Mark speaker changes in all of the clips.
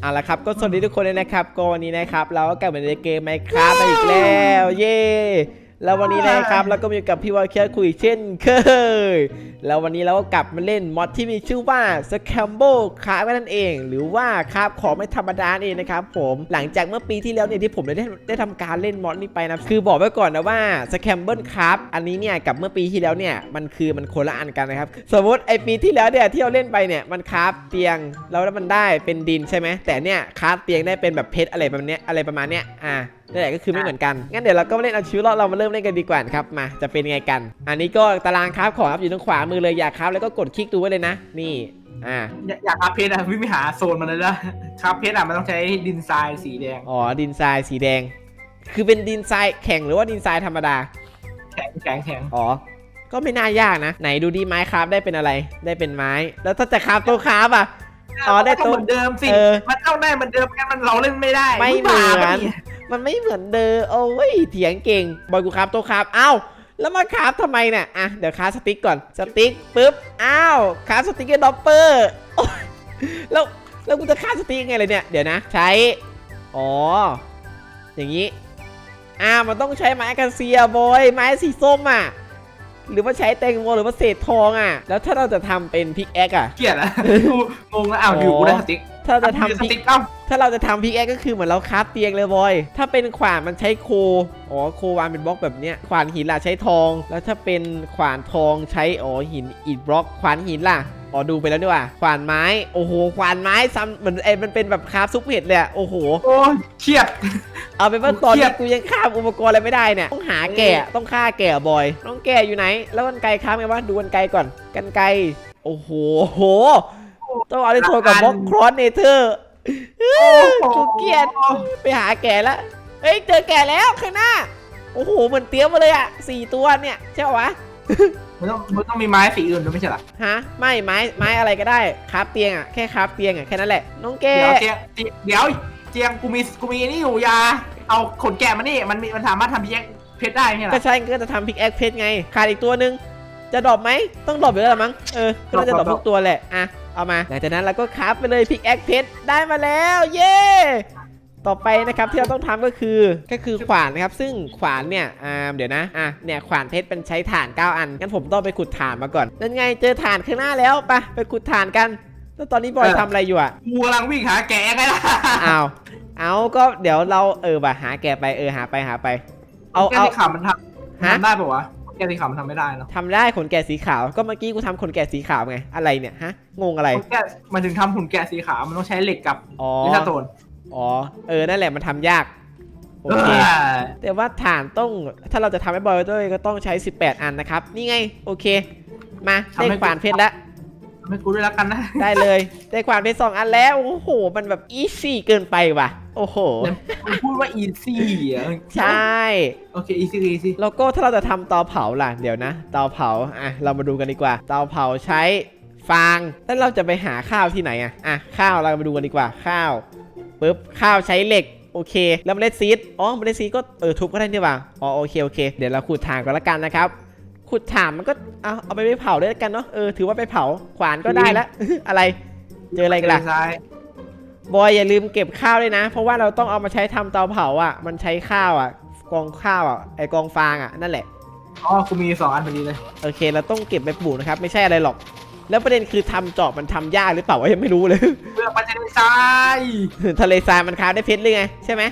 Speaker 1: เอาละครับก็สวัสดีทุกคนเลยนะครับก็วันนี้นะครับ เราก็กลับมาในเกมไมค์ครับมาอีกแล้ว เย้ แล้ววันนี้นะครับเราก็มีอยู่กับพี่วอลเคียร์คุยเช่นเคย แล้ววันนี้เราก็กลับมาเล่นมอดที่มีชื่อว่า s c a m b o คราฟนั่นเอง หรือว่าคราฟของไม่ธรรมดาเองนะครับผมหลังจากเมื่อปีที่แล้วเนี่ยที่ผมได้ได้ทำการเล่นมอดนี้ไปนะคือบอกไว้ก่อนนะว่า s c a m b l e ครับอันนี้เนี่ยกับเมื่อปีที่แล้วเนี่ยมันคือมันคนละอันกันนะครับสมมติไอปีที่แล้วเนี่ยที่เราเล่นไปเนี่ยมันคราฟเตียงแล้วมันได้เป็นดินใช่ไหมแต่เนี่ยคราฟเตียงได้เป็นแบบเพชรอะไรประมาณเนี้ยอะไรประมาณเนี้ยอ่านั่นแหละก็คือไม่เหมือนกันงั้นเดี๋ยวเราก็มาเล่นเอาชีวิตรอดเรามาเริ่มเล่นกันดีกว่าครับมาจะเป็นยังไงกัน อันนี้ก็ตารางคราฟของครับอยู่ทางขวามือเลยอยากคราฟแล้วก็กดคลิกดูไว้เลยนะ นี่อ่า
Speaker 2: อยากอยากคาเพชรอะวิ่งไปหาโซนมันเลยนะคาเพชรอะมันต้องใช้ดินทรายสีแดง
Speaker 1: อ๋อดินทรายสีแดง คือเป็นดินทรายแข็งหรือว่าดินทรายธรรมดา
Speaker 2: แข็งแข็งแข็ง
Speaker 1: อ๋อก็ไม่น่ายากนะ ไหนดูดีไม้คราฟได้เป็นอะไรได้เป็นไม้ แล้วถ้าจะคราฟโต๊ะคราฟอะอ๋อได้
Speaker 2: ก็
Speaker 1: โต๊ะ
Speaker 2: เหมือนเดิมสิ
Speaker 1: เออ
Speaker 2: มันต้องได้เหมือนเดิมงั้นมันเราเล่นไม่ได้
Speaker 1: ไม่เหมือน
Speaker 2: บ้าปะย
Speaker 1: มันไม่เหมือนเดิมโอ้ยเถียงเก่งบอยกูคราฟโต๊ะคราฟอ้าวแล้วมาคราฟทำไมเนี่ยอะเดี๋ยวคราฟสติ๊กก่อน สติ๊กปุ๊บ อ้าวคราฟสติ๊กเกอร์ดอปเปอร์แล้วแล้วกูจะคราฟสติ๊กยังไงเลยเนี่ย เดี๋ยวนะ ใช้ อ๋อ อย่างนี้อ้ามันต้องใช้ไม้กาเซียบอย ไม้สีส้มอะ หรือว่าใช้แตงโมหรือว่าเศษทองอะ แล้วถ้าเราจะทำเป็นพิกแอคอะ
Speaker 2: เกียดอะกูงงแล้วอ้าวอยู่กูได้สติ๊ก
Speaker 1: ถ้าเราจะ
Speaker 2: ทำ
Speaker 1: ทำ
Speaker 2: ส
Speaker 1: พิก
Speaker 2: ติ๊กเอ้า
Speaker 1: ถ้าเราจะทำพิกแอคก็คือเหมือนเราคราฟเตียงเลยบอย ถ้าเป็นขวานมันใช้โค อ๋อโควางเป็นบล็อกแบบเนี้ย ขวานหินล่ะใช้ทอง แล้วถ้าเป็นขวานทองใช้อ๋อหินอิฐบล็อก ขวานหินล่ะอ๋อดูไปแล้วดีกว่าขวานไม้โอ้โหขวานไม้ซ้ำเหมือนไอ้มันเป็นแบบคราฟซุปเห็ดเลยอะโอ้โห
Speaker 2: โอ้ยเครียด
Speaker 1: เอาเป็นว่าตอน
Speaker 2: เครี
Speaker 1: นี้
Speaker 2: ยด
Speaker 1: กูยังคราบอุปกรณ์อะไรไม่ได้เนี่ยต้องหาแกะต้องฆ่าแกะบอยน้องแกะอยู่ไหน แล้วกันไกรครับไงวะดูกันไกรก่อนกันไกรโอ้โหโห ต้องเอาในโทรกับบล็อกครอสเนเธอร์กูเกลียดไปหาแก่แล้ว เฮ้ยเจอแก่แล้วข้างหน้า โอ้โหเหมือนเตรียมมาเลยอะสี่ตัวเนี่ยใช่ปะวะ
Speaker 2: มันต้องมันต้องมีไม้สีอื่นด้วยไม่ใช่เหรอ
Speaker 1: ฮะ ไม่ไม้ไม้อะไรก็ได้ครับเตียงอะแค่ครับเตียงอะแค่นั้นแหละ น้องแก
Speaker 2: เดี๋ยวเจียงเดี๋ยวเจียงกูมีกูมีนี่อยู่ยา เอาขนแกะมานี่มันมีมันสามารถทำพีแยกเพชรได้ไม่ใช่เหร
Speaker 1: ก็
Speaker 2: อ
Speaker 1: ใช่ก็จะทำพิกแอคเพชรไงขาดอีกตัวหนึ่งจะดรอปไหมต้องดรอปอยู่แล้วล่ะมั้งเออก็น่าจะดรอป
Speaker 2: ดรอป
Speaker 1: ทุกตัวแหละอะ เอามา หลังจากนั้นเราก็คราฟไปเลยพิกแอคเพชรได้มาแล้ว เย้ต่อไปนะครับที่เราต้องทำก็คือก็คือขวานนะครับ ซึ่งขวานเนี่ยอ่าเดี๋ยวนะอะเนี่ยขวานเพชรเป็นใช้ถ่าน 9 อันงั้นผมต้องไปขุดถ่านมาก่อนนั่นไงเจอถ่านข้างหน้าแล้วไปะไปขุดถ่านกันแล้วตอนนี้บอยทำอะไรอยู่อะ
Speaker 2: กูกำลังวิ่งหาแกะไงล่ะ
Speaker 1: อ้าวเอาก็เดี๋ยวเราเออว่ะหาแกะไปเออหาไปหาไป เอา
Speaker 2: แกะ
Speaker 1: เอา
Speaker 2: สีขาวมันทำ
Speaker 1: ฮะ
Speaker 2: ทำได้ปะวะ แกะสีขาวมันทำไม่ได้เนาะ
Speaker 1: ทำได้ขนแกะสีขาว ก็เมื่อกี้กูทำขนแกะสีขาวไง อะไรเนี่ยฮะ งงอะไร
Speaker 2: แกะมันถึงทำหุ่นแกะสีขาวมันต้องใช้เหล็กกับ
Speaker 1: อ๋อ
Speaker 2: ลิซาโตน
Speaker 1: อ๋อ เออ นั่นแหละมันทำยาก โอเค แต่ว่าฐานต้อง ถ้าเราจะทำให้บอยด้วยก็ต้องใช้ 18 อันนะครับ นี่ไง โอเค มาได้ขวานเพชรแล้ว
Speaker 2: ไม่กูด้วยแล้วกันนะ
Speaker 1: ได้เลย ได้ขวานเพชรสองอันแล้วโอ้โห มันแบบอีซี่เกินไปว่ะ โอ้โห
Speaker 2: มึงพูดว่า easy อะ
Speaker 1: ใช่
Speaker 2: โอเค easy easy
Speaker 1: แล้วก็ถ้าเราจะทำเตาเผาล่ะ เดี๋ยวนะ เตาเผา อะ เรามาดูกันดีกว่า เตาเผาใช้ฟาง แล้วเราจะไปหาข้าวที่ไหนอะ อะ ข้าวเรามาดูกันดีกว่า ข้าวปึ๊บ ข้าวใช้เหล็ก โอเค แล้วเมล็ดซีด อ๋อ เมล็ดซีดก็เออทุบก็ได้นี่หว่า อ๋อ โอเค โอเค เดี๋ยวเราขุดถ่านก่อนละกันนะครับ ขุดถ่านมันก็เอาเอาไปไปเผาด้วยกันเนาะเออถือว่าไปเผาขวานก็ได้ละ อะไร เจออะไรกันล่ะ
Speaker 2: ซ้าย
Speaker 1: บอยอย่าลืมเก็บข้าวด้วยนะ เพราะว่าเราต้องเอามาใช้ทำเตาเผาอะ มันใช้ข้าวอะ กองข้าวอะไอกองฟางอะนั่นแหละ
Speaker 2: อ๋อกูมีสองอันพอดีเลย
Speaker 1: โอเค เราต้องเก็บไปปลูกนะครับ ไม่ใช่อะไรหรอก แล้วประเด็นคือทำเจาะมันทำยากหรือเปล่าวะยังไม่รู้เลย
Speaker 2: เพื่อมันจะได้ซ้าย
Speaker 1: ทะเลทรายมันคราฟได้เพชรหรือไงใช่ไหม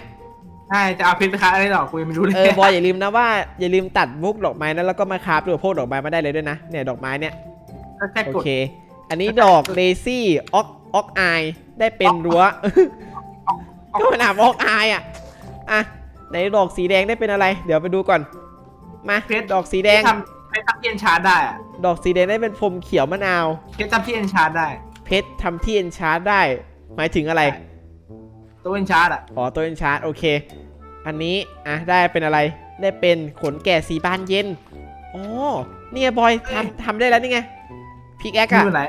Speaker 2: ใช่จะเอาเพชรไปค้าอะไรหรอกูยังไม่รู้เลย
Speaker 1: เออบอยอย่าลืมนะว่าอย่าลืมตัดพวกดอกไม้นั้นแล้วก็มาคราฟด้วยพวกดอกไม้มาได้เลยด้วยนะเนี่ยดอกไม้เนี่ย
Speaker 2: ก็แค่
Speaker 1: โอก
Speaker 2: ด
Speaker 1: เค อันนี้ดอกเลซี่ออกออกอายได้เป็นรั้วก็มันหาออกอายอะอะไหนดอกสีแดงได้เป็นอะไร เดี๋ยวไปดูก่อนมาดอกสีแดง
Speaker 2: ทำเพชรทำที่เอนชาร์ดได้อะ
Speaker 1: ดอกสีแดงได้เป็นพรมเขียวมะนาว
Speaker 2: เพชรทำที่เอนชาร์ดได้
Speaker 1: เพชรทำที่เอนชาร์ได้ หมายถึงอะไร
Speaker 2: ตัวเอนชาร์ดอะ
Speaker 1: อ๋อตัวเอนชาร์โอเค อันนี้อะได้เป็นอะไรได้เป็นขนแก่สีบานเย็นอ๋อเนี่ยบอยทำทำได้แล้วนี่ไงพิกแอค
Speaker 2: มี
Speaker 1: อะ
Speaker 2: อยู่ไหน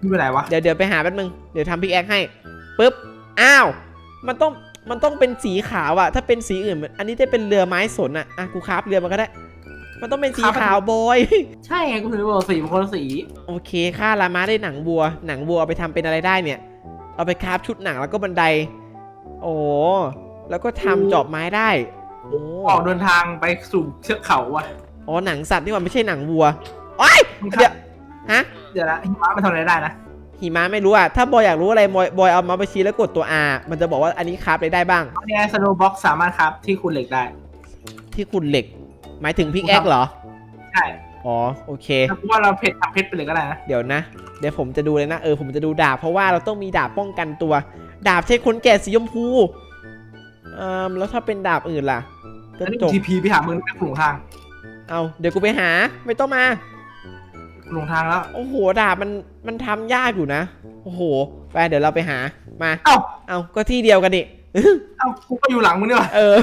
Speaker 2: มีอยู่ไหนวะ
Speaker 1: เดี๋ยวเดี๋ยวไปหาแป๊บนึงเดี๋ยวทำพิกแอคให้ปุ๊บอ้าวมันต้องมันต้องเป็นสีขาวอะถ้าเป็นสีอื่นมันอันนี้ได้เป็นเรือไม้สนอะอะกูคราฟเรือมาก็ได้ มันต้องเป็นสีขาวบอย
Speaker 2: ใช่ไงกูถึงบอกสีมันคนละสี
Speaker 1: โอเคค่าลามาได้หนังวัว หนังวัวเอาไปทำเป็นอะไรได้เนี่ยเเอาไปคราฟชุดหนังแล้วก็บันได โอ้แล้วก็ทำจอบไม้ได้ โอ้
Speaker 2: ออกเดินทางไปสู่เชือกเขาว่ะ
Speaker 1: อ๋อหนังสัตว์นี่หว่าไม่ใช่หนังวัวโอ้ย
Speaker 2: มึง
Speaker 1: เดี๋ยว
Speaker 2: ครับ
Speaker 1: ฮะ
Speaker 2: เดี๋ยวนะหิมะมันทำอะไรได้นะ
Speaker 1: หิมะไม่รู้อะ ถ้าบอยอยากรู้อะไรบอยบอยเอามาไปชี้แล้วกดตัว R มันจะบอกว่าอันนี้คราฟอะไรได้บ้าง
Speaker 2: อันนี้สโนบ็อกสามารถครับที่คุณเหล็กได้
Speaker 1: ที่ขุดเหล็ก หมายถึงพิกแอคเหรอ
Speaker 2: ใช่
Speaker 1: อ๋อ โอเค
Speaker 2: ถ้าพูดว่าเราเพชรทำเพชรไปเลยก็ได้นะ
Speaker 1: เดี๋ยวนะ เดี๋ยวผมจะดูเลยนะ เออผมจะดูดาบเพราะว่าเราต้องมีดาบป้องกันตัว ดาบใช้คนแก่สีชมพูเอ่อแล้วถ้าเป็นดาบอื่นล่ะก
Speaker 2: อัน
Speaker 1: ระ
Speaker 2: นี้
Speaker 1: จก
Speaker 2: ทีพีไปหามึงในกลุ่มทาง
Speaker 1: เอาเดี๋ยวกูไปหา ไม่ต้องมา
Speaker 2: กลุ่มทางแล้ว
Speaker 1: โอ้โหดาบมันมันทำยากอยู่นะโอ้โหไปเดี๋ยวเราไปหามา
Speaker 2: เอ้า
Speaker 1: เอาก็ที่เดียวกันดิ
Speaker 2: เอ้ากูก็อยู่หลังมึงนี่หว่า
Speaker 1: เออ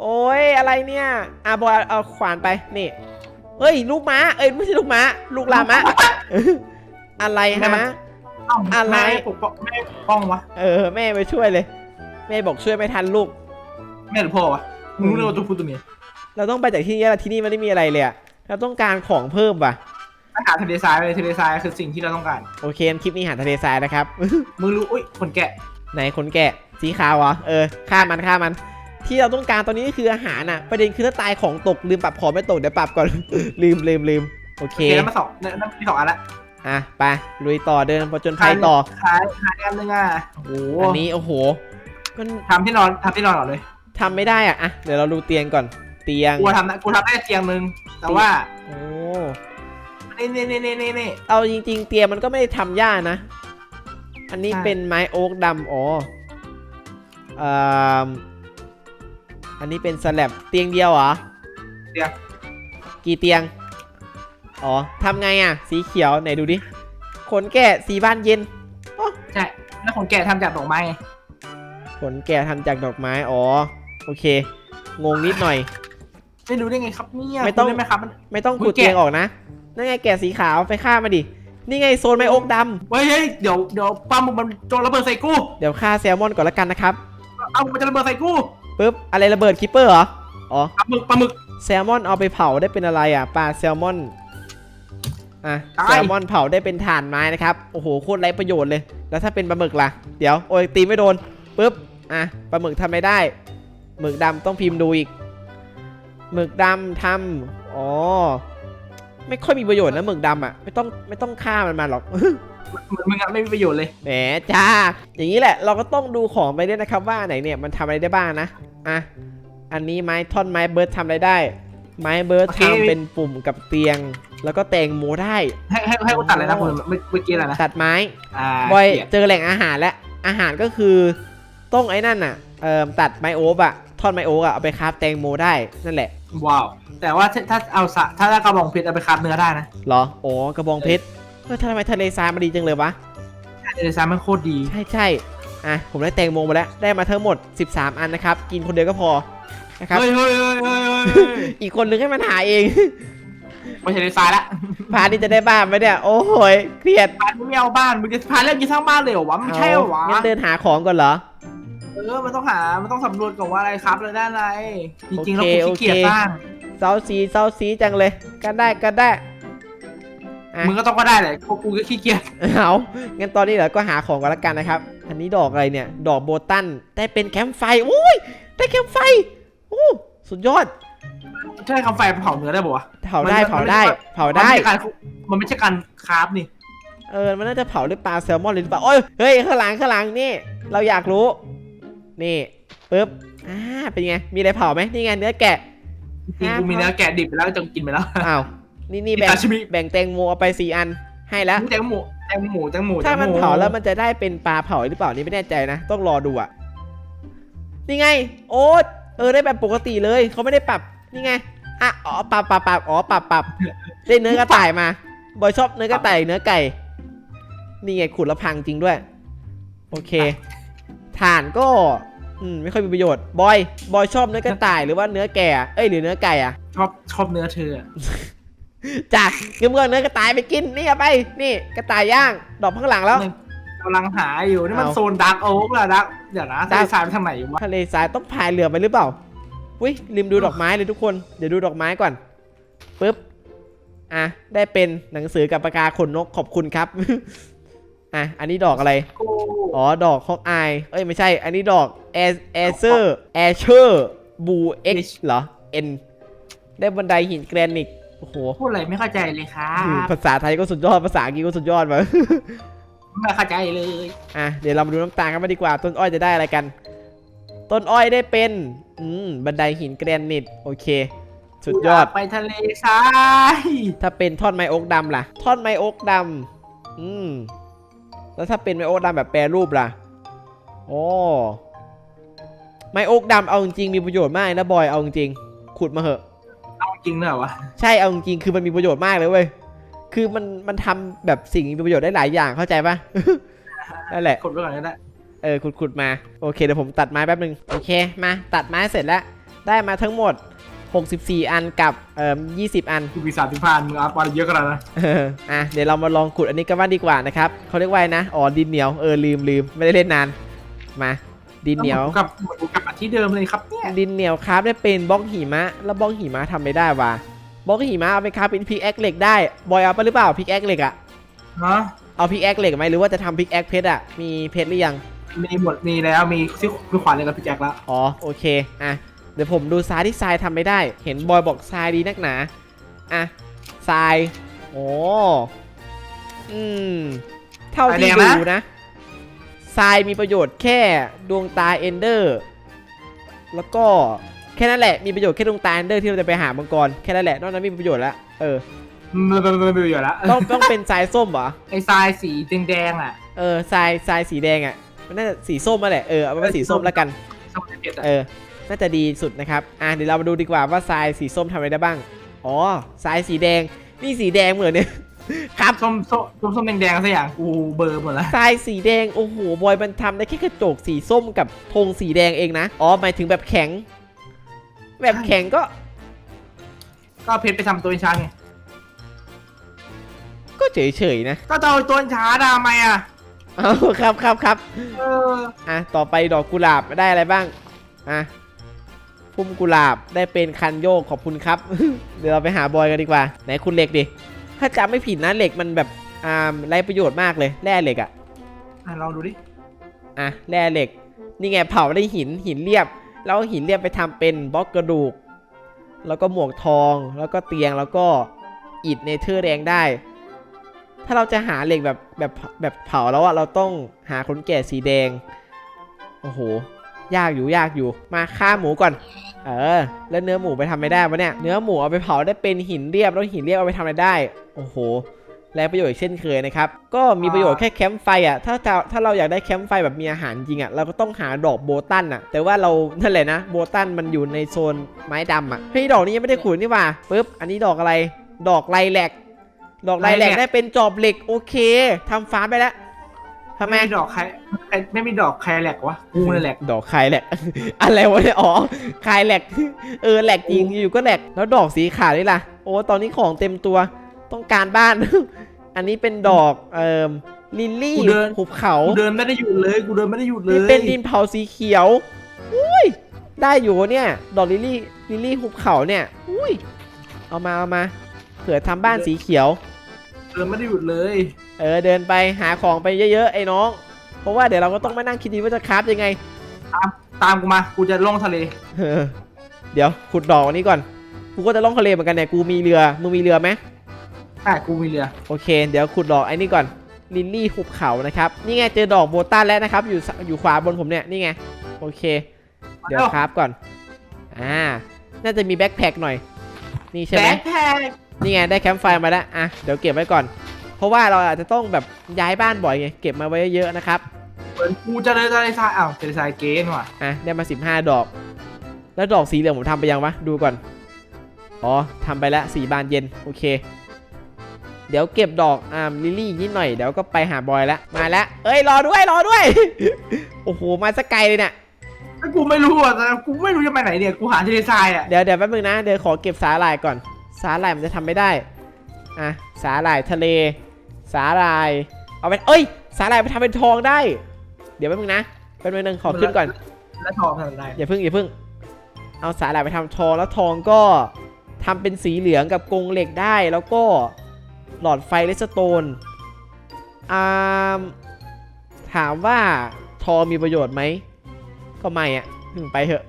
Speaker 1: โอ้ยอะไรเนี่ยอะบอยเอาเอาขวานไปนี่เฮ้ยลูกม้าเอ้ยไม่ใช่ลูกม้าลูกลามะอะไรฮะ
Speaker 2: เอ้า
Speaker 1: อะไร
Speaker 2: แม่ปกป้องแม่ปกป้องวะ
Speaker 1: เออแม่ไปช่วยเลย แม่บอกช่วยไม่ทันลูก
Speaker 2: แม่หรือพ่อวะมึงรู้เลยว่าตัวพูดตัวนี้
Speaker 1: เราต้องไปจากที่นี่แล้วที่นี่มันไม่มีอะไรเลยอะเราต้องการของเพิ่มว่ะ
Speaker 2: ไปหาทะเลทรายเลยทะเลทรายคือสิ่งที่เราต้องการ
Speaker 1: โอเคงั้นคลิปนี้หาทะเลทรายนะครับ
Speaker 2: มึงรู้อุ้ยคนแกะ
Speaker 1: ไหนคนแกะสีขาวเหรอเออฆ่ามันฆ่ามัน ที่เราต้องการตอนนี้ก็คืออาหารน่ะ ประเด็นคือถ้าตายของตกลืมปรับของไม่ตกเดี๋ยวปรับก่อน ลืมลืมลืมโอ
Speaker 2: โอ
Speaker 1: เค
Speaker 2: เคแล้วมาสองนั่นนั่นมีสองอันละ
Speaker 1: อะไปลุยต่อเดินผจญภัยต่อ
Speaker 2: ขายขายอันนึงอะโอ้โห
Speaker 1: อันนี้โอ้โหมัน
Speaker 2: ทำที่นอนทำที่นอนก่อนเลย
Speaker 1: ทำไม่ได้อะอะเดี๋ยวเราดูเตียงก่อนเตียง
Speaker 2: กูทำได้กูทำได้เตียงนึงแต่ว่า
Speaker 1: โอ้
Speaker 2: นี่นี่นี่นี่นี่นี่
Speaker 1: เอาจริง ๆ เตียงมันก็ไม่ได้ทำยากนะ อันนี้
Speaker 2: ใช่
Speaker 1: เป็นไม้โอ๊กดำอ๋อเอ่ออันนี้เป็นสแลบเตียงเดียวเหรอ
Speaker 2: เตียง
Speaker 1: กี่เตียง อ๋อทำไงอะ สีเขียวไหนดูดิขนแกะสีบ้านเย็น
Speaker 2: ใช่แล้วคนแกะทำจากดอกไม้ไง
Speaker 1: ขนแกะทำจากดอกไม้อ๋อโอเค งงนิดหน่อย
Speaker 2: ไม่รู้ได้ไงครับเนี่ย
Speaker 1: ไม่ต้อง
Speaker 2: คุณได้ไหมครับมัน
Speaker 1: ไม่ต้อง
Speaker 2: อุ๊
Speaker 1: ขุ
Speaker 2: ย
Speaker 1: ดเตียง
Speaker 2: แกะ
Speaker 1: ออกนะนั่นไงแกะสีขาวไปฆ่ามาดินี่ไงโซนไม้โอ๊กดำ
Speaker 2: เฮ้ยเฮ้ยเดี๋ยวเดี๋ยวปลาหมึกมันโจรระเบิดใส่กู
Speaker 1: เดี๋ยวฆ่าแซลมอนก่อนละกันนะครับ
Speaker 2: เอามันจะระเบิดใส่กู
Speaker 1: ปึ๊บอะไรระเบิดคิปเปอร์เหรออ๋อ
Speaker 2: ปลาหมึกปลาหมึก
Speaker 1: แซลมอนเอาไปเผาได้เป็นอะไรอะปลาแซลมอน อะ
Speaker 2: ตาย
Speaker 1: แซลมอนเผาได้เป็นถ่านไม้นะครับโอ้โหโคตรไร้ประโยชน์เลย แล้วถ้าเป็นปลาหมึกล่ะ เดี๋ยวโอ้ยตีไม่โดนปึ๊บอะปลาหมึกทำไม่ได้หมึกดำต้องพิมพ์ดูอีกหมึกดำทำอ๋อไม่ค่อยมีประโยชน์นะหมึกดำอะไม่ต้องไม่ต้องฆ่ามันมาหรอก
Speaker 2: เหมือนมึงอะไม่มีประโยชน์เลย
Speaker 1: แหมจ้า อย่างนี้แหละเราก็ต้องดูของไปด้วยนะครับว่าอันไหนเนี่ยมันทำอะไรได้บ้างนะ อะ อันนี้ไม้ท่อนไม้เบิร์ดทำอะไรได้ ไม้เบิร์ดทำเป็นปุ่มกับเตียง แล้วก็แตงโมได้
Speaker 2: ให้ให้ให้กูตัดเลยนะคุณเมื่อเมื่อกี้อะไรนะ
Speaker 1: ตัดไม้
Speaker 2: อ่า
Speaker 1: บอย
Speaker 2: เกลียด
Speaker 1: เจอแหล่งอาหารแล้วอาหารก็คือต้องไอ้นั่นน่ะเอ่อตัดไม้โอ๊บอะท่อนไม้โอ๊บอะเอาไปคราฟแตงโมได้นั่นแหละ
Speaker 2: ว้าว แต่ว่าถ้าถ้าเอาสะถ้าถ้ากระบองเพชรเอาไปคับเนื้อได้นะ
Speaker 1: เหรอโอ้กระบองเพชรเฮ้ยทำไมทะเลทรายมันดีจังเลยวะ
Speaker 2: ทะเลทรายมันโคตรดี
Speaker 1: ใช่ใช่อะ ผมได้แตงโมมาแล้ว ได้มาทั้งหมด 13 อันนะครับ กินคนเดียวก็พอ นะครับ
Speaker 2: เฮ้ยเฮ้ยเฮ้ยเฮ้ยเฮ้ยเฮ้ย
Speaker 1: อีกคนนึงให้มันหาเอง
Speaker 2: ไม่ใช่ทะเลทรายละ
Speaker 1: พานี่จะได้บ้านไหมเนี่ย โอ้โหยเครียด
Speaker 2: พานไม่เอาบ้านมึงจะพานเล่นยี่สร้างบ้านเลยเหรอวะมันไม่ใช่เหรอวะ
Speaker 1: งั้นเดินหาของก่อนเหรอ
Speaker 2: เออมันต้องหามันต้องสำรวจก่อนว่าอะไรครับเลยได้อะไรจริงๆแล้ว
Speaker 1: โอ
Speaker 2: กู
Speaker 1: เค
Speaker 2: ขี้เกียจ
Speaker 1: โอเค
Speaker 2: สร้าง
Speaker 1: เซาซีเซาซีจังเลย กันได้กันได้ อะ
Speaker 2: มึงก็ต้องก็ได้แหละเพราะกูก็ขี้เกียจ
Speaker 1: เอางั้นตอนนี้เราก็หาของกันละกันนะครับ อันนี้ดอกอะไรเนี่ย ดอกโบตัน ได้เป็นแคมป์ไฟอุ้ย ได้แคมป์ไฟโอ้สุดยอด
Speaker 2: ใช่คำไฟเผาเนื้อได้ปะวะ
Speaker 1: เผาได้
Speaker 2: มัน
Speaker 1: เผาได้
Speaker 2: มัน
Speaker 1: เผาได้
Speaker 2: มันม่ใช่การมันไม่ใช่การคราฟนี่
Speaker 1: เออมันน่าจะเผาด้วยปลาแซลมอนหรือเปล่าโอ้ยเฮ้ยข้างหลังข้างหลังนี่ เราอยากรู้ นี่ปึ๊บอ่าเป็นไงมีอะไรเผาไหมนี่ไงเนื้อแกะ
Speaker 2: จริงๆกูมีเนื้อแกะดิบไปแล้วจะกินไปแล้ว
Speaker 1: อ้าวนี่นี่แบ่ง
Speaker 2: ซาชิมิ
Speaker 1: แบ่งแตงโมเอาไปสี่อันให้แล้ว
Speaker 2: แตงหมูแตงหมูแตงหมู
Speaker 1: ถ้ามัน
Speaker 2: แตงห
Speaker 1: เผาแล้วมันจะได้เป็นปลาเผาหรือเปล่านี่ไม่แน่ใจนะ ต้องรอดูอะนี่ไง โอ๊ต เออได้แบบปกติเลยเขาไม่ได้ปรับนี่ไงอะอ๋อปรับปรับปรับอ๋อปรับปรับได้เนื้อกระต่ายมาบอยชอบเนื้อกระต่ายเนื้อไก่ นี่ไงขุดแล้วพังจริงด้วย โอเคถ่านก็อืมไม่ค่อยมีประโยชน์บอยบอยชอบเนื้อกระต่ายหรือว่าเนื้อแก่อะเอ้ยหรือเนื้อไก่อะ
Speaker 2: ชอบชอบเนื้อเธออะ
Speaker 1: จ้ะเงื่อนเนื้อกระต่ายไปกินนี่เอาไป นี่กระต่ายย่างดอกข้างหลังแล้ว
Speaker 2: กำลังหาอยู่นี่มัน
Speaker 1: เอา
Speaker 2: โซนดาร์กโอ๊กละดักเดี๋ยวนะทะเลทรายไปทางไหนวะ
Speaker 1: ทะเลทรายต้องพายเรือไปหรือเปล่าอุ้ยลืมดูดอกไม้เลยทุกคน เดี๋ยวดูดอกไม้ก่อนปึ๊บ อะ ได้เป็นหนังสือกับปากกาขนนกขอบคุณครับ อะ อันนี้ดอกอะไร
Speaker 2: กู
Speaker 1: อ๋อ ดอกฮอกอาย เอ้ย ไม่ใช่ อันนี้ดอกแอแอเซอร์แอเชอร์บูเอ็กเหรอ เอ็น ได้บันไดหินแกรนิต โอ้โห
Speaker 2: พูดอะไรไม่เข้าใจเลยครั
Speaker 1: อืม
Speaker 2: บ
Speaker 1: ภาษาไทยก็สุดยอด ภาษาอังกฤษก็สุดยอดมา
Speaker 2: ไม่เข้าใจเลย
Speaker 1: อะเดี๋ยวเรามาดูน้ำตาลกันมาดีกว่า ต้นอ้อยจะได้อะไรกัน ต้นอ้อยได้เป็นอืมบันไดหินแกรนิตโอเค สุดยอด
Speaker 2: ไปทะเลทราย
Speaker 1: ถ้าเป็นท่อนไม้โอ๊กดำล่ะ ท่อนไม้โอ๊กดำอืมแล้วถ้าเป็นไม้โอ๊กดำแบบแปรรูปล่ะโอ้ไม้โอ๊กดำเอาจริงๆมีประโยชน์มากนะบอยเอาจริงๆขุดมาเหอะ
Speaker 2: เอาจริงเนอะวะ
Speaker 1: ใช่เอาจริงๆคือมันมีประโยชน์มากเลยเว้ย คือมันมันทำแบบสิ่งมีประโยชน์ได้หลายอย่างเข้าใจปะ นั่นแหละ
Speaker 2: กดไว้ก่อนก็ได้
Speaker 1: เออขุดขุดมา โอเคเดี๋ยวผมตัดไม้แป๊บนึง โอเคมาตัดไม้เสร็จแล้ว ได้มาทั้งหมด 64 อันกับเอ่อ20 อัน
Speaker 2: กูปีศาจที่ผ่านมึงอัพมาเยอะขนาดนั้น
Speaker 1: เอออะเดี๋ยวเรามาลองขุดอันนี้กันบ้างดีกว่านะครับเขาเรียกว่าอะไรนะ อ๋อดินเหนียว เออลืมลืมไม่ได้เล่นนาน มา ดินเหนียว
Speaker 2: กับกูกลับมาที่เดิมเลยครับเนี่ย
Speaker 1: ดินเหนียวครับได้เป็นบล็อกหิมะ แล้วบล็อกหิมะทำไม่ได้วะ บล็อกหิมะเอาไปครับเป็นพิกแอคเหล็กได้ บอยเอาไปหรือเปล่าพิกแอคเหล็กอะ
Speaker 2: ฮะ
Speaker 1: เอาพิกแอคเหล็กไหมหรือว่าจะทำพิกแอคเพชรอะมีเพชรหรือยัง
Speaker 2: มีหมดมีแล้วมีซิคือขวานเลยกับพี่แจ็คแล้ว
Speaker 1: อ๋อโอเคอะเดี๋ยวผมดูทรายที่ทรายทำไม่ได้ เห็นบอยบอกทรายดีนักหนาอะทรายโอ้อืมเท่าที่ดูนะทรายมีประโยชน์แค่ดวงตาเอนเดอร์ แล้วก็ แค่นั้นแหละมีประโยชน์แค่ดวงตาเอนเดอร์ที่เราจะไปหามังกรแค่นั้นแหละนอกนั้นไม่มีประโยชน์แล้วเออ
Speaker 2: มันมันมันอยู่แล้ว
Speaker 1: ต้องต้องเป็นทรายส้มเหรอ
Speaker 2: ไอ้ทรายสีแดงๆอะ
Speaker 1: เออทรายทรายสีแดงอะมันน่าจะสีส้มมาแหละเออเอาเป็นสีส้มแล้วกัน
Speaker 2: สมุนเพชร
Speaker 1: เออน่าจะดีสุดนะครับอะเดี๋ยวเรามาดูดีกว่าว่าทรายสีส้มทำอะไรได้บ้างอ๋อทรายสีแดงนี่สีแดงเหมือนเนี่ยครับ
Speaker 2: ส้มส้มส้มส้มแดงๆสักอย่างกูเบลอร์หมดแล้ว
Speaker 1: ทรายสีแดงโอ้โหบอยมันทำได้แค่กระจกสีส้มกับธงสีแดงเองนะอ๋อหมายถึงแบบแข็ง แบบแข็งก็
Speaker 2: ก็เอาเพชรไปทำตัวชาร์ไง
Speaker 1: ก็เฉยๆนะ
Speaker 2: ก็จะเอาตัวชาร์ดทำไมอะ
Speaker 1: เอาครับครับครับ
Speaker 2: เออ
Speaker 1: อะต่อไปดอกกุหลาบได้อะไรบ้างอะพุ่มกุหลาบได้เป็นคันโยกขอบคุณครับ เดี๋ยวเราไปหาบอยกันดีกว่าไหนคุณเหล็กดิถ้าจำไม่ผิดนะเหล็กมันแบบอ่าไรประโยชน์มากเลยแร่เหล็กอะ
Speaker 2: อะลองดูดิ
Speaker 1: อะแร่เหล็ก นี่ไงเผาได้หินหินเรียบ แล้วเอาหินเรียบไปทำเป็นบล็อกกระดูก แล้วก็หมวกทอง แล้วก็เตียง แล้วก็อิฐเนเธอร์แดงได้ ถ้าเราจะหาเหล็กแบบแบบแบบเผาแล้วอะเราต้องหาขนแก่สีแดง โอ้โห ยากอยู่ยากอยู่ มาฆ่าหมูก่อน เออ แล้วเนื้อหมูไปทำไม่ได้ปะเนี่ย เนื้อหมูเอาไปเผาได้เป็นหินเรียบ แล้วหินเรียบเอาไปทำอะไรได้ โอ้โห แรงประโยชน์อีกเช่นเคยนะครับ ก็มีประโยชน์แค่แคมป์ไฟอะถ้าถ้าถ้าเราอยากได้แคมป์ไฟแบบมีอาหารจริงอะเราก็ต้องหาดอกโบตันอะ แต่ว่าเรานั่นแหละนะโบตันมันอยู่ในโซนไม้ดำอะเฮ้ยดอกนี้ยังไม่ได้ขุดนี่หว่าปึ๊บอันนี้ดอกอะไร ดอกไลแลกดอกไลแลกได้เป็นจอบเหล็กโอเคทำฟาร์มไปแล้วทำไม
Speaker 2: ไม่มีดอกใครไม่มีดอกใครแหลกวะกูเลยแหลก
Speaker 1: ดอกคายแหลกอะไรวะเนี่ยอ๋อคายแหลกเออแหลกจริงอยู่ก็แหลกแล้วดอกสีขาวนี่ล่ะ โอ้ตอนนี้ของเต็มตัว ต้องการบ้าน อันนี้เป็นดอกเอ่อลิลลี่หุบเขา
Speaker 2: กูเดินไม่ได้หยุดเลย กูเดินไม่ได้หยุดเลย
Speaker 1: นี่เป็นดินเผาสีเขียวอุ้ยได้อยู่เนี่ย ดอกลิลลี่ลิลลี่หุบเขาเนี่ยอุ้ยเอามาเอามาเผื่อทำบ้านสีเขียว
Speaker 2: เดินไม่ได้หยุดเลย
Speaker 1: เออเดินไปหาของไปเยอะๆไอ้น้อง เพราะว่าเดี๋ยวเราก็ต้องมานั่งคิดดีว่าจะคราฟยังไง
Speaker 2: ตามกูมา กูจะลงทะเล
Speaker 1: เออเดี๋ยวขุดดอกอันนี้ก่อน กูก็จะล่องทะเลเหมือนกันเนี่ย กูมีเรือ มึงมีเรือไหม
Speaker 2: ใช่กูมีเรือ
Speaker 1: โอเค เดี๋ยวขุดดอกไอ้นี่ก่อนลิลลี่หุบเขานะครับ นี่ไงเจอดอกโบตันแล้วนะครับ อยู่สอยู่ขวาบนผมเนี่ยนี่ไงโอเค เดี๋ยวครับก่อนอ่าน่าจะมีแบ็คแพคหน่อย นี่ใช่ไหม
Speaker 2: แบ็คแพค
Speaker 1: นี่ไงได้แคมป์ไฟมาแล้วอะเดี๋ยวเก็บไว้ก่อน เพราะว่าเราอาจจะต้องแบบย้ายบ้านบ่อยไงเก็บมาไว้เยอะๆนะครับ
Speaker 2: เหมือนกูจะเดินทะเลทรายอ้าวทะเลทรายเกนว่ะ
Speaker 1: อะได้มา 15 ดอก แล้วดอกสีเหลืองผมทำไปยังวะดูก่อนอ๋อทำไปแล้วสีบานเย็นโอเค เดี๋ยวเก็บดอกอ่าลิลลี่อีกนิดหน่อยเดี๋ยวก็ไปหาบอยแล้วมาแล้วเอ้ยรอด้วยรอด้วย โอ้โหมาสกไกลเลยเนี่ย
Speaker 2: ถ้ากูไม่รู้อะแต่กูไม่รู้จะไปไหนเนี่ย กูหาทะเลทรายอะ
Speaker 1: เดี๋ยวเดี๋ยวแป๊บนึงนะ เดี๋ยวขอเก็บสาหร่ายก่อน สาหร่ายมันจะทำไม่ได้ อะ สาหร่ายทะเล สาหร่าย เอาไปเอ้ย สาหร่ายไปทำเป็นทองได้ เดี๋ยวแป๊บนึงนะ แป๊บนึงขอขึ้นก่อน
Speaker 2: แล้วทองทำอะไร
Speaker 1: อย่าเพิ่งอย่าเพิ่ง เอาสาหร่ายไปทำทองแล้วทองก็ทำเป็นสีเหลืองกับกรงเหล็กได้ แล้วก็ หลอดไฟเลสโตนอ่าถามว่าทอมีประโยชน์ไหม ก็ไม่อะอืมไปเถอะ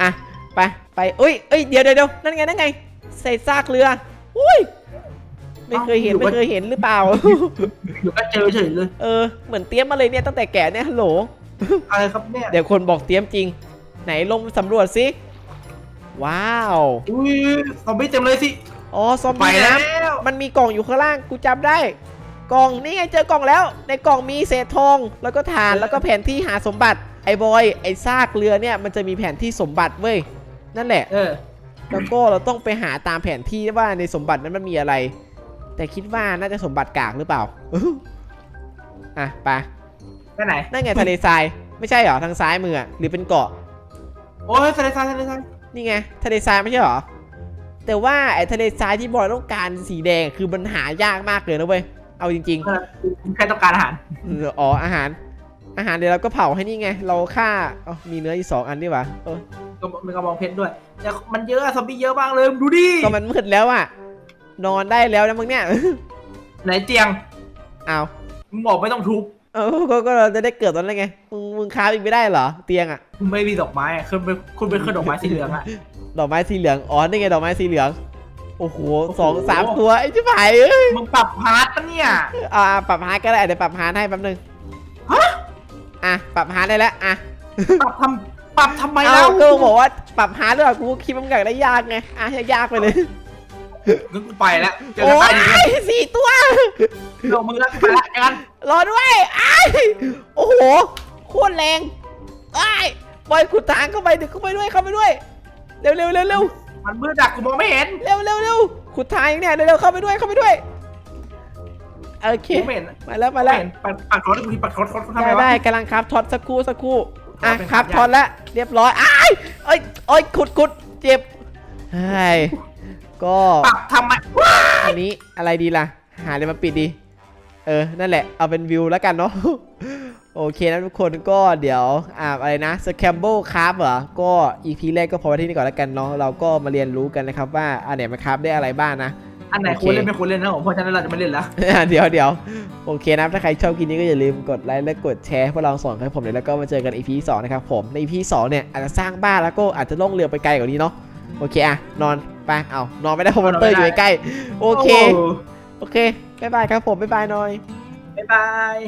Speaker 1: อะ ไป ไปอุ้ยเอ้ยเดี๋ยวเดี๋ยวเดี๋ยวนั่นไง นั่นไง ใส่ซากเรือ อุ้ย ไม่เคยเห็น ไม่เคยเห็นหรือเปล่า
Speaker 2: อยู่ก็เจอเฉยเลย
Speaker 1: เออ เหมือนเตรียมมาเลยเนี่ยตั้งแต่แก่เนี่ยฮัลโหล
Speaker 2: อะไรครับเนี่ย
Speaker 1: เดี๋ยวคนบอกเตรียมจริง ไหนลงสำรวจสิ ว้าว
Speaker 2: อุ้ยซอมบี้เต็มเลยสิ
Speaker 1: อ๋อ ซอม
Speaker 2: ไป
Speaker 1: บี้
Speaker 2: แล้
Speaker 1: น้
Speaker 2: วำ
Speaker 1: มันมีกล่องอยู่ข้างล่างกูจำได้ กล่องนี่ไงเจอกล่องแล้ว ในกล่องมีเศษทองแล้วก็ถ่านแล้วก็แผนที่หาสมบัติไอ้บอยไอ้ซากเรือเนี่ยมันจะมีแผนที่สมบัติเว้ยนั่นแหละ
Speaker 2: เออ
Speaker 1: แล้วก็เราต้องไปหาตามแผนที่ว่าในสมบัตินั้นมันมีอะไร แต่คิดว่าน่าจะสมบัติกากหรือเปล่าอะไป
Speaker 2: ไปไหน
Speaker 1: นั่นไงทะเลทรายไม่ใช่เหรอทางซ้ายมืออะหรือเป็นเกาะ
Speaker 2: โอ้ยทะเลทรายทะเลทราย
Speaker 1: นี่ไงทะเลทรายไม่ใช่เหรอ แต่ว่าไอ้ทะเลทรายที่บอยต้องการสีแดงคือมันหายากมากเลยนะเว้ย เอาจริง
Speaker 2: เออกูแค่ต้องการอาหาร
Speaker 1: ๆเอออ๋ออาหาร อาหารเดี๋ยวเราก็เผาให้นี่ไง เราฆ่าอ๋อมีเนื้ออีกสองอันนี่หวะเออ
Speaker 2: ก็มีกระบองเพชรด้วยแต่มันเยอะอะซอมบี้เยอะมากเลยดูดิ
Speaker 1: ก็มันมืดแล้วอะ นอนได้แล้วนะมึงเนี่ย
Speaker 2: ไหนเตียง
Speaker 1: อ้าว
Speaker 2: มึงบอกไม่ต้องทุบ
Speaker 1: เออก็ก็เราจะได้เกิดตอนนั้นไง มึงมึงค้าฟอีกไม่ได้เหรอ เตียงอะ
Speaker 2: มึงไม่มีดอกไม้อะคุณเป็นคุณเป็นเครื่องดอกไม้สีเหลืองอะ
Speaker 1: ดอกไม้สีเหลือง อ๋อ นี่ไงดอกไม้สีเหลือง โอ้โหสองสามตัวไอ้ชิบหายเอ้ย
Speaker 2: มึงปรับพาร์ทปะเนี่ย
Speaker 1: อ่า ปรับฮาร์ดก็ได้เดี๋ยวปรับฮาร์ดให้แป๊บนึง
Speaker 2: ฮะ
Speaker 1: อะ ปรับฮาร์ดได้แล้ว อะ
Speaker 2: ปรับทำปรับทำไม
Speaker 1: เอา
Speaker 2: แล้ว
Speaker 1: ก็บอกว่าปรับฮาร์ดด้วยเหรอกูคิดว่ามันอยากได้ยากไง อะให้ยากไปเลย
Speaker 2: งั้นกูไปแล้วเจอ
Speaker 1: โอ้
Speaker 2: กันใต้ดิน
Speaker 1: ยสี่ตัว
Speaker 2: ลงมือแล้วไปละเจอกัน
Speaker 1: รอด้วยอ้ายโอ้โห โคตรแรงอ้ายบอยขุดทางเข้าไปเดี๋ยวเข้าไปด้วยเข้าไปด้วย เร็วเร็วเร็วเร็ว
Speaker 2: มันมืดอะกูมองไม่เห็น
Speaker 1: เร็วเร็วเร็วขุดทางอย่างเนี่ยเร็วเร็วเข้าไปด้วยเข้าไปด้วยโอเค
Speaker 2: กูไม่เห็น
Speaker 1: มาแล้ว
Speaker 2: ไม่
Speaker 1: มาแล้ว
Speaker 2: เห็นปัดปัดรถกูปัดรถเขาทำ
Speaker 1: ได้
Speaker 2: ไมวะ
Speaker 1: ได้กำลังครับท็อตสักครู่สักครู่อะ
Speaker 2: เป็น
Speaker 1: ค
Speaker 2: ครั
Speaker 1: รับบท็อตแล้วเรียบร้อยอ้ายเอ้ยเอ้ยขุดขุดเจ็บเฮ้ยก็
Speaker 2: ปรับทำไม
Speaker 1: อันนี้อะไรดีล่ะ หาอะไรมาปิดดี เออ นั่นแหละเอาเป็นวิวแล้วกันเนาะ โอเคนะทุกคนก็เดี๋ยวอ่าอะไรนะ Scramble Craft เหรอ ก็ EP แรกก็พอไว้ที่นี่ก่อนแล้วกันเนาะเราก็มาเรียนรู้กันนะครับว่าอันไหนมันคราฟได้อะไรบ้างนะ
Speaker 2: อันไหน
Speaker 1: โอเค
Speaker 2: ควรเล่นไม่ควรเล่นนะผมเพราะฉะนั้นเราจะไม่เล่นแล้ว
Speaker 1: เดี๋ยวเดี๋ยวโอเคนะ ถ้าใครชอบคลิปนี้ก็อย่าลืมกดไลค์และกดแชร์ให้พวกเราสองคนผมเลยแล้วก็มาเจอกัน EP สองนะครับผมใน EP สองเนี่ยอาจจะสร้างบ้านแล้วก็อาจจะล่องเรือไปไกลกว่านี้เนาะโอเคอะนอนไปเอานอนไม่ได้เพราะมอนเตอร์อยู่ใกล้ๆโอเคโอเคบ๊ายบายครับผมบ๊ายบายหน่อย
Speaker 2: บ๊ายบาย